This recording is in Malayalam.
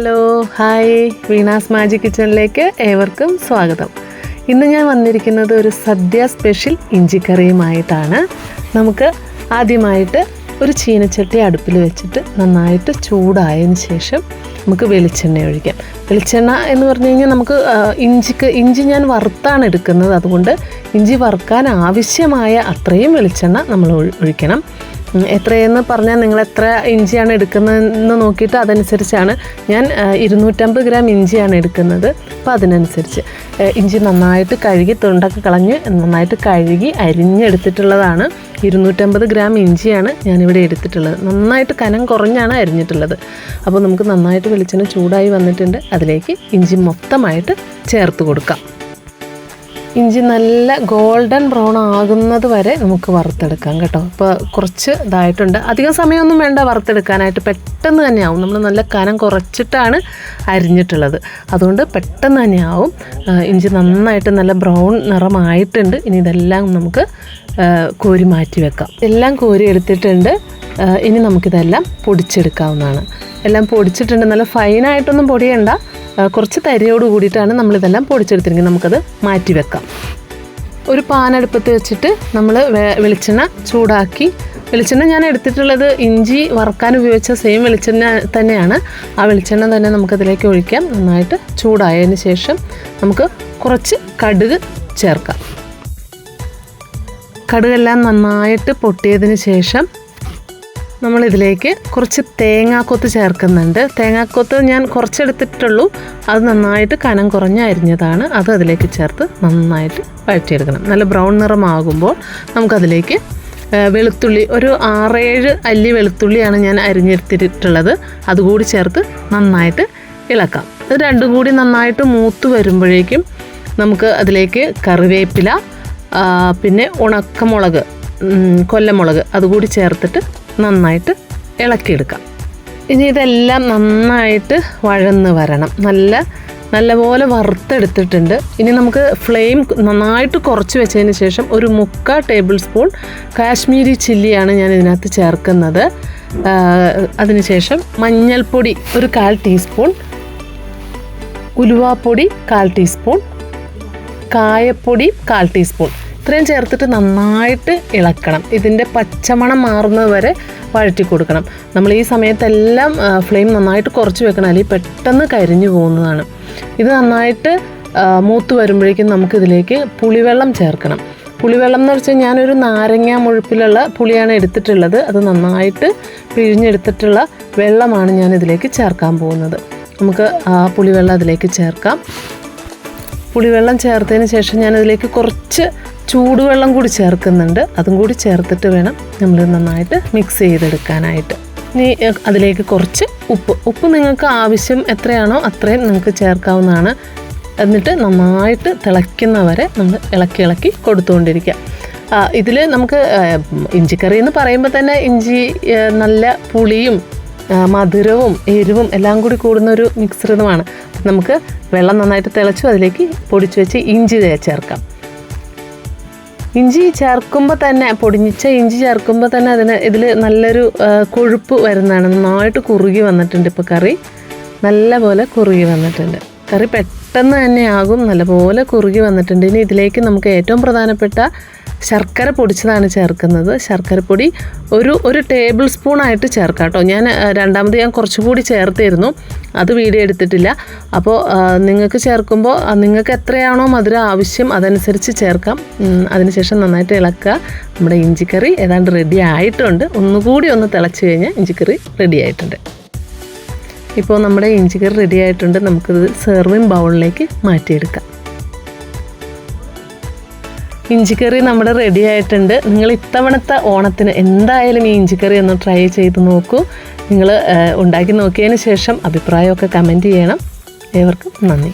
Hello hi. വീണാസ് മാജിക് കിച്ചണിലേക്ക് ഏവർക്കും സ്വാഗതം. ഇന്ന് ഞാൻ വന്നിരിക്കുന്നത് ഒരു സദ്യ സ്പെഷ്യൽ ഇഞ്ചിക്കറിയുമായിട്ടാണ്. നമുക്ക് ആദ്യമായിട്ട് ഒരു ചീനച്ചട്ടി അടുപ്പിൽ വെച്ചിട്ട് നന്നായിട്ട് ചൂടായതിന് ശേഷം നമുക്ക് വെളിച്ചെണ്ണ ഒഴിക്കാം. വെളിച്ചെണ്ണ എന്ന് പറഞ്ഞു കഴിഞ്ഞാൽ നമുക്ക് ഇഞ്ചിക്ക് ഇഞ്ചി ഞാൻ വറുത്താണ് എടുക്കുന്നത്. അതുകൊണ്ട് ഇഞ്ചി വറുക്കാൻ ആവശ്യമായ അത്രയും വെളിച്ചെണ്ണ നമ്മൾ ഒഴിക്കണം. എത്രയെന്ന് പറഞ്ഞാൽ നിങ്ങൾ എത്ര ഇഞ്ചിയാണ് എടുക്കുന്നതെന്ന് നോക്കിയിട്ട് അതനുസരിച്ചാണ്. ഞാൻ ഇരുന്നൂറ്റമ്പത് ഗ്രാം ഇഞ്ചിയാണ് എടുക്കുന്നത്. അപ്പോൾ അതിനനുസരിച്ച് ഇഞ്ചി നന്നായിട്ട് കഴുകി തൊണ്ടൊക്കെ കളഞ്ഞ് നന്നായിട്ട് കഴുകി അരിഞ്ഞെടുത്തിട്ടുള്ളതാണ്. ഇരുന്നൂറ്റമ്പത് ഗ്രാം ഇഞ്ചിയാണ് ഞാനിവിടെ എടുത്തിട്ടുള്ളത്. നന്നായിട്ട് കനം കുറഞ്ഞാണ് അരിഞ്ഞിട്ടുള്ളത്. അപ്പോൾ നമുക്ക് നന്നായിട്ട് വെളിച്ചെണ്ണ ചൂടായി വന്നിട്ടുണ്ട്. അതിലേക്ക് ഇഞ്ചി മൊത്തമായിട്ട് ചേർത്ത് കൊടുക്കാം. ഇഞ്ചി നല്ല ഗോൾഡൻ ബ്രൗൺ ആകുന്നത് വരെ നമുക്ക് വറുത്തെടുക്കാം കേട്ടോ. ഇപ്പോൾ കുറച്ച് ഇതായിട്ടുണ്ട്. അധികം സമയമൊന്നും വേണ്ട വറുത്തെടുക്കാനായിട്ട്. പെട്ടെന്ന് തന്നെ ആവും നമ്മൾ നല്ല കനം കുറച്ചിട്ടാണ് അരിഞ്ഞിട്ടുള്ളത്. അതുകൊണ്ട് പെട്ടെന്ന് തന്നെ ആവും ഇഞ്ചി നന്നായിട്ട് നല്ല ബ്രൗൺ നിറമായിട്ടുണ്ട്. ഇനി ഇതെല്ലാം നമുക്ക് കോരി മാറ്റി വെക്കാം. എല്ലാം കോരി എടുത്തിട്ടുണ്ട്. ഇനി നമുക്കിതെല്ലാം പൊടിച്ചെടുക്കാവുന്നതാണ്. എല്ലാം പൊടിച്ചിട്ടുണ്ട്. നല്ല ഫൈനായിട്ടൊന്നും പൊടിയണ്ട. കുറച്ച് തരിയോട് കൂടിയിട്ടാണ് നമ്മളിതെല്ലാം പൊടിച്ചെടുത്തിരിക്കുന്നത്. നമുക്കത് മാറ്റി വെക്കാം. ഒരു പാനടുപ്പത്ത് വെച്ചിട്ട് നമ്മൾ വെളിച്ചെണ്ണ ചൂടാക്കി. വെളിച്ചെണ്ണ ഞാൻ എടുത്തിട്ടുള്ളത് ഇഞ്ചി വറുക്കാൻ ഉപയോഗിച്ച സെയിം വെളിച്ചെണ്ണ തന്നെയാണ്. ആ വെളിച്ചെണ്ണ തന്നെ നമുക്കതിലേക്ക് ഒഴിക്കാം. നന്നായിട്ട് ചൂടായതിന് ശേഷം നമുക്ക് കുറച്ച് കടുക് ചേർക്കാം. കടുകെല്ലാം നന്നായിട്ട് പൊട്ടിയതിന് ശേഷം നമ്മൾ ഇതിലേക്ക് കുറച്ച് തേങ്ങാക്കൊത്ത് ചേർക്കുന്നുണ്ട്. തേങ്ങാക്കൊത്ത് ഞാൻ കുറച്ചെടുത്തിട്ടുള്ളൂ. അത് നന്നായിട്ട് കനം കുറഞ്ഞ് അരിഞ്ഞതാണ്. അത് അതിലേക്ക് ചേർത്ത് നന്നായിട്ട് വഴറ്റിയെടുക്കണം. നല്ല ബ്രൗൺ നിറമാകുമ്പോൾ നമുക്കതിലേക്ക് വെളുത്തുള്ളി ഒരു ആറേഴ് അല്ലി വെളുത്തുള്ളിയാണ് ഞാൻ അരിഞ്ഞെടുത്തിട്ടുള്ളത്. അതുകൂടി ചേർത്ത് നന്നായിട്ട് ഇളക്കാം. ഇത് രണ്ടും കൂടി നന്നായിട്ട് മൂത്ത് വരുമ്പോഴേക്കും നമുക്ക് അതിലേക്ക് കറിവേപ്പില പിന്നെ ഉണക്കമുളക് കൊല്ലമുളക് അതുകൂടി ചേർത്തിട്ട് നന്നായിട്ട് ഇളക്കിയെടുക്കാം. ഇനി ഇതെല്ലാം നന്നായിട്ട് വഴന്ന് വരണം. നല്ല നല്ലപോലെ വറുത്തെടുത്തിട്ടുണ്ട്. ഇനി നമുക്ക് ഫ്ലെയിം നന്നായിട്ട് കുറച്ച് വെച്ചതിന് ശേഷം ഒരു മുക്കാ ടേബിൾ സ്പൂൺ കാശ്മീരി ചില്ലിയാണ് ഞാൻ ഇതിനകത്ത് ചേർക്കുന്നത്. അതിനുശേഷം മഞ്ഞൾപ്പൊടി ഒരു കാൽ ടീസ്പൂൺ ഉലുവാപ്പൊടി കാൽ ടീസ്പൂൺ കായപ്പൊടി കാൽ ടീസ്പൂൺ. ഇത്രയും ചേർത്തിട്ട് നന്നായിട്ട് ഇളക്കണം. ഇതിന്റെ പച്ചമണം മാറുന്നത് വരെ വഴറ്റി കൊടുക്കണം. നമ്മൾ ഈ സമയത്തെല്ലാം ഫ്ലെയിം നന്നായിട്ട് കുറച്ച് വെക്കണം. അല്ലെങ്കിൽ പെട്ടെന്ന് കരിഞ്ഞു പോകുന്നതാണ്. ഇത് നന്നായിട്ട് മൂത്ത് വരുമ്പോഴേക്കും നമുക്കിതിലേക്ക് പുളിവെള്ളം ചേർക്കണം. പുളിവെള്ളം എന്ന് വെച്ചാൽ ഞാനൊരു നാരങ്ങ മുഴുപ്പിലുള്ള പുളിയാണ് എടുത്തിട്ടുള്ളത്. അത് നന്നായിട്ട് പിഴിഞ്ഞെടുത്തിട്ടുള്ള വെള്ളമാണ് ഞാൻ ഇതിലേക്ക് ചേർക്കാൻ പോകുന്നത്. നമുക്ക് ആ പുളിവെള്ളം അതിലേക്ക് ചേർക്കാം. പുളിവെള്ളം ചേർത്തതിന് ശേഷം ഞാനതിലേക്ക് കുറച്ച് ചൂടുവെള്ളം കൂടി ചേർക്കുന്നുണ്ട്. അതും കൂടി ചേർത്തിട്ട് വേണം നമ്മൾ നന്നായിട്ട് മിക്സ് ചെയ്തെടുക്കാനായിട്ട്. ഇനി അതിലേക്ക് കുറച്ച് ഉപ്പ്. ഉപ്പ് നിങ്ങൾക്ക് ആവശ്യം എത്രയാണോ അത്രയും നിങ്ങൾക്ക് ചേർക്കാവുന്നതാണ്. എന്നിട്ട് നന്നായിട്ട് തിളയ്ക്കുന്നവരെ നമ്മൾ ഇളക്കി ഇളക്കി കൊടുത്തുകൊണ്ടിരിക്കുക. ഇതിൽ നമുക്ക് ഇഞ്ചിക്കറി എന്ന് പറയുമ്പോൾ തന്നെ ഇഞ്ചി നല്ല പുളിയും മധുരവും എരിവും എല്ലാം കൂടി കൂടുന്ന ഒരു മിശ്രിതമാണ് നമുക്ക് വെള്ളം നന്നായിട്ട് തിളച്ചു അതിലേക്ക് പൊടിച്ചു വെച്ച് ഇഞ്ചി ചേർക്കാം. ഇഞ്ചി ചേർക്കുമ്പോൾ തന്നെ പൊടിഞ്ഞിച്ച ഇഞ്ചി ചേർക്കുമ്പോൾ തന്നെ അതിന് ഇതിൽ നല്ലൊരു കൊഴുപ്പ് വരുന്നതാണ്. നന്നായിട്ട് കുറുകി വന്നിട്ടുണ്ട് ഇപ്പോൾ കറി. നല്ല പോലെ കുറുകി വന്നിട്ടുണ്ട്. കറി പെട്ടെന്ന് തന്നെ ആകും. നല്ലപോലെ കുറുകി വന്നിട്ടുണ്ട്. ഇനി ഇതിലേക്ക് നമുക്ക് ഏറ്റവും പ്രധാനപ്പെട്ട ശർക്കര പൊടിച്ചതാണ് ചേർക്കുന്നത്. ശർക്കരപ്പൊടി ഒരു ഒരു ടേബിൾ സ്പൂൺ ആയിട്ട് ചേർക്കാം കേട്ടോ. ഞാൻ രണ്ടാമത് ഞാൻ കുറച്ചുകൂടി ചേർത്തിരുന്നു. അത് വീഡിയോ എടുത്തിട്ടില്ല. അപ്പോൾ നിങ്ങൾക്ക് ചേർക്കുമ്പോൾ നിങ്ങൾക്ക് എത്രയാണോ മധുരം ആവശ്യം അതനുസരിച്ച് ചേർക്കാം. അതിനുശേഷം നന്നായിട്ട് ഇളക്കുക. നമ്മുടെ ഇഞ്ചിക്കറി ഏതാണ്ട് റെഡി ആയിട്ടുണ്ട്. ഒന്നുകൂടി ഒന്ന് തിളച്ച് കഴിഞ്ഞാൽ ഇഞ്ചിക്കറി റെഡി ആയിട്ടുണ്ട്. ഇപ്പോൾ നമ്മുടെ ഇഞ്ചിക്കറി റെഡി ആയിട്ടുണ്ട്. നമുക്കിത് സെർവിങ് ബൗളിലേക്ക് മാറ്റിയെടുക്കാം. ഇഞ്ചിക്കറി നമ്മൾ റെഡി ആയിട്ടുണ്ട്. നിങ്ങൾ ഇത്തവണത്തെ ഓണത്തിന് എന്തായാലും ഈ ഇഞ്ചിക്കറി ഒന്ന് ട്രൈ ചെയ്ത് നോക്കൂ. നിങ്ങൾ ഉണ്ടാക്കി നോക്കിയതിന് ശേഷം അഭിപ്രായമൊക്കെ കമന്റ് ചെയ്യണം. ഏവർക്കും നന്ദി.